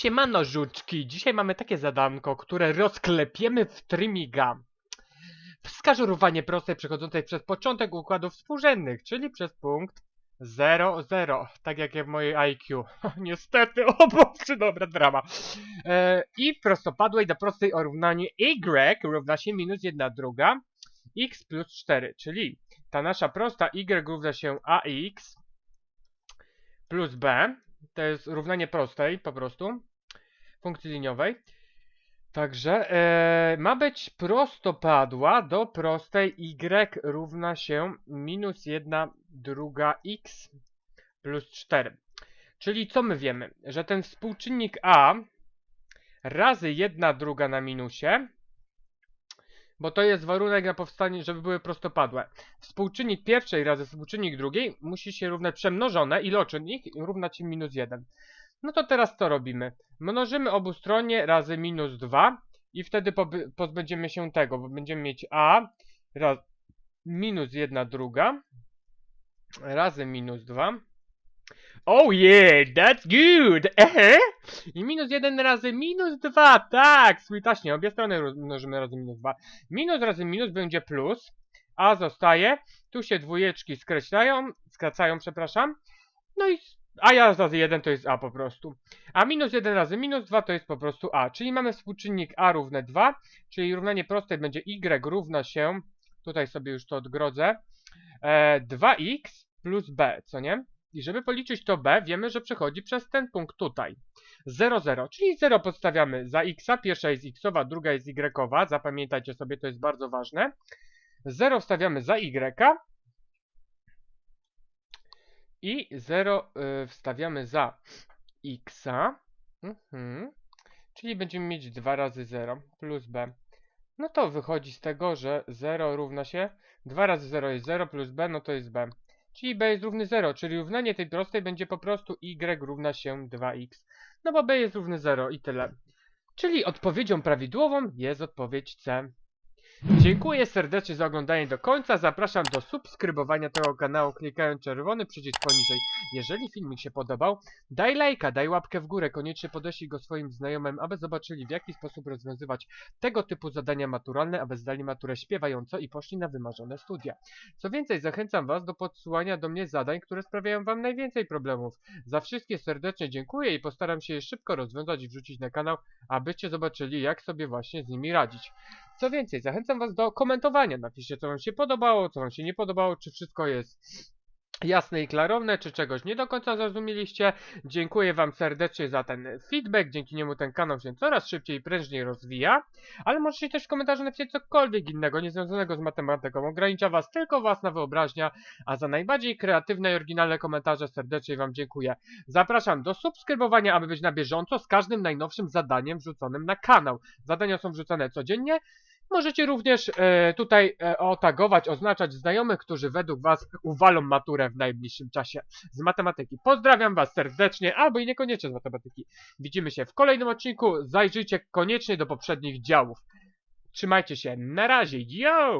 Siemano żuczki, dzisiaj mamy takie zadanko, które rozklepiemy w Trimiga. Wskażurowanie prostej przechodzącej przez początek układów współrzędnych, czyli przez punkt 0, 0, tak jak w mojej IQ. Niestety, o Boże, dobra drama. E, I prostopadłej do prostej o równaniu y równa się minus 1 druga x plus 4, czyli ta nasza prosta y równa się ax plus b, to jest równanie prostej po prostu, funkcji liniowej. Także e, ma być prostopadła do prostej y równa się minus 1 druga x plus 4. Czyli co my wiemy? Że ten współczynnik a razy 1 druga na minusie, bo to jest warunek na powstanie, żeby były prostopadłe. Współczynnik pierwszej razy współczynnik drugiej musi się równać przemnożone, iloczynnik równać się minus 1. No to teraz co robimy? Mnożymy obustronnie razy minus 2 i wtedy pozbędziemy się tego, bo będziemy mieć a raz minus 1 druga razy minus 2. Oh yeah, that's good! Ehe. I minus 1 razy minus 2, tak! Sweetaśnie, obie strony mnożymy razy minus 2. Minus razy minus będzie plus, a zostaje, tu się dwójeczki skreślają, skracają, przepraszam. No i, a ja razy 1 to jest a po prostu. A minus 1 razy minus 2 to jest po prostu a, czyli mamy współczynnik a równe 2, czyli równanie prostej będzie y równa się, tutaj sobie już to odgrodzę, e, 2x plus b, co nie? I żeby policzyć to b, wiemy, że przechodzi przez ten punkt tutaj. 0, 0, czyli 0 podstawiamy za x, pierwsza jest xowa, druga jest y, zapamiętajcie sobie, to jest bardzo ważne. 0 wstawiamy za y i 0 y, wstawiamy za x, mhm. czyli będziemy mieć 2 razy 0 plus b. No to wychodzi z tego, że 0 równa się 2 razy 0 jest 0 plus b, no to jest b. Czyli b jest równy 0, czyli równanie tej prostej będzie po prostu y równa się 2x. No bo b jest równy 0 i tyle. Czyli odpowiedzią prawidłową jest odpowiedź C. Dziękuję serdecznie za oglądanie do końca. Zapraszam do subskrybowania tego kanału klikając czerwony przycisk poniżej. Jeżeli filmik się podobał, daj lajka, daj łapkę w górę. Koniecznie podeślij go swoim znajomym, aby zobaczyli w jaki sposób rozwiązywać tego typu zadania maturalne, aby zdali maturę śpiewająco i poszli na wymarzone studia. Co więcej, zachęcam Was do podsyłania do mnie zadań, które sprawiają Wam najwięcej problemów. Za wszystkie serdecznie dziękuję i postaram się je szybko rozwiązać i wrzucić na kanał, abyście zobaczyli jak sobie właśnie z nimi radzić. Co więcej, zachęcam Was do komentowania. Napiszcie, co Wam się podobało, co Wam się nie podobało, czy wszystko jest jasne i klarowne, czy czegoś nie do końca zrozumieliście. Dziękuję Wam serdecznie za ten feedback, dzięki niemu ten kanał się coraz szybciej i prężniej rozwija. Ale możecie też w komentarzu napisać cokolwiek innego, niezwiązanego z matematyką. Ogranicza Was tylko własna wyobraźnia, a za najbardziej kreatywne i oryginalne komentarze serdecznie Wam dziękuję. Zapraszam do subskrybowania, aby być na bieżąco z każdym najnowszym zadaniem wrzuconym na kanał. Zadania są wrzucane codziennie. Możecie również e, tutaj e, otagować, oznaczać znajomych, którzy według Was uwalą maturę w najbliższym czasie z matematyki. Pozdrawiam Was serdecznie, albo i niekoniecznie z matematyki. Widzimy się w kolejnym odcinku. Zajrzyjcie koniecznie do poprzednich działów. Trzymajcie się, na razie, yo!